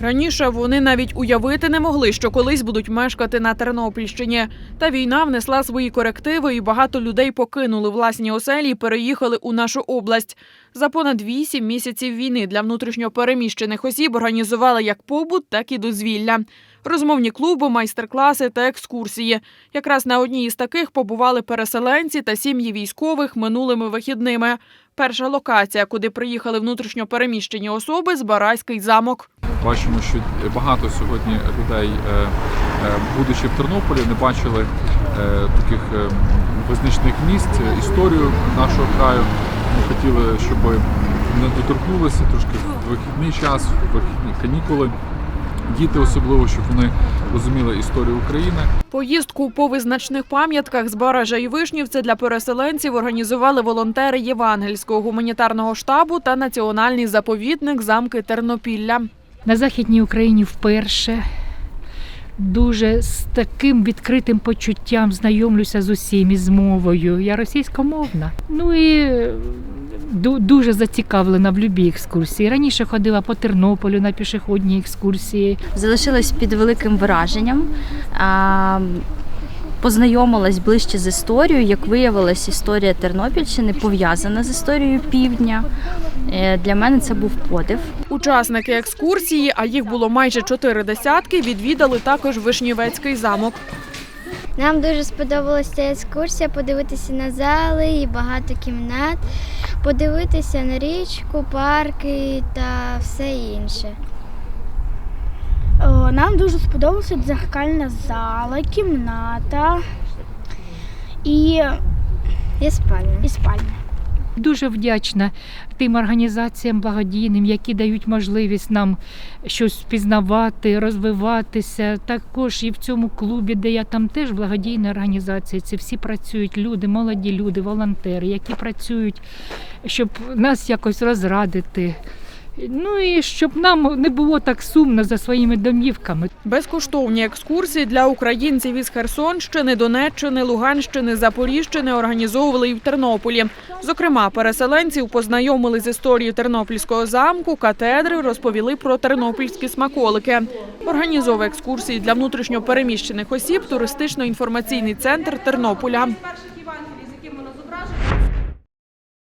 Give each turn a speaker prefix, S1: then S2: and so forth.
S1: Раніше вони навіть уявити не могли, що колись будуть мешкати на Тернопільщині. Та війна внесла свої корективи, і багато людей покинули власні оселі і переїхали у нашу область. За понад вісім місяців війни для внутрішньопереміщених осіб організували як побут, так і дозвілля. Розмовні клуби, майстер-класи та екскурсії. Якраз на одній із таких побували переселенці та сім'ї військових минулими вихідними. Перша локація, куди приїхали внутрішньопереміщені особи, Збаразький замок.
S2: Бачимо, що багато сьогодні людей, е, е, будучи в Тернополі, не бачили е, таких визначних місць, історію нашого краю. Ми хотіли, щоб не доторкнулися трошки в вихідний час, в вихідні канікули. Діти особливо, щоб вони розуміли історію України.
S1: Поїздку по визначних пам'ятках з Баража і Вишнівця для переселенців організували волонтери Євангельського гуманітарного штабу та національний заповідник замки Тернопілля.
S3: На Західній Україні вперше. Дуже з таким відкритим почуттям знайомлюся з усім із мовою. Я російськомовна. Ну і е, дуже зацікавлена в любій екскурсії. Раніше ходила по Тернополю на пішохідні екскурсії.
S4: залишилась під великим враженням. Познайомилась ближче з історією. Як виявилось, історія Тернопільщини пов'язана з історією півдня. Е, Для мене це був подив.
S1: Учасники екскурсії, а їх було майже чотири десятки, відвідали також Вишнівецький замок.
S5: Нам дуже сподобалася ця екскурсія, подивитися на зали і багато кімнат, подивитися на річку, парки та все інше.
S6: Нам дуже сподобалася дзеркальна зала, кімната і,
S5: І спальня.
S6: і спальня.
S3: Дуже вдячна тим організаціям благодійним, які дають можливість нам щось пізнавати, розвиватися. Також і в цьому клубі, де я там теж благодійна організація. Це всі працюють люди, молоді люди, волонтери, які працюють, щоб нас якось розрадити. Ну і щоб нам не було так сумно за своїми домівками.
S1: Безкоштовні екскурсії для українців із Херсонщини, Донеччини, Луганщини, Запоріжжини організовували і в Тернополі. Зокрема, переселенців познайомили з історією Тернопільського замку, катедри, розповіли про тернопільські смаколики. Організовує екскурсії для внутрішньопереміщених осіб туристично-інформаційний центр Тернополя.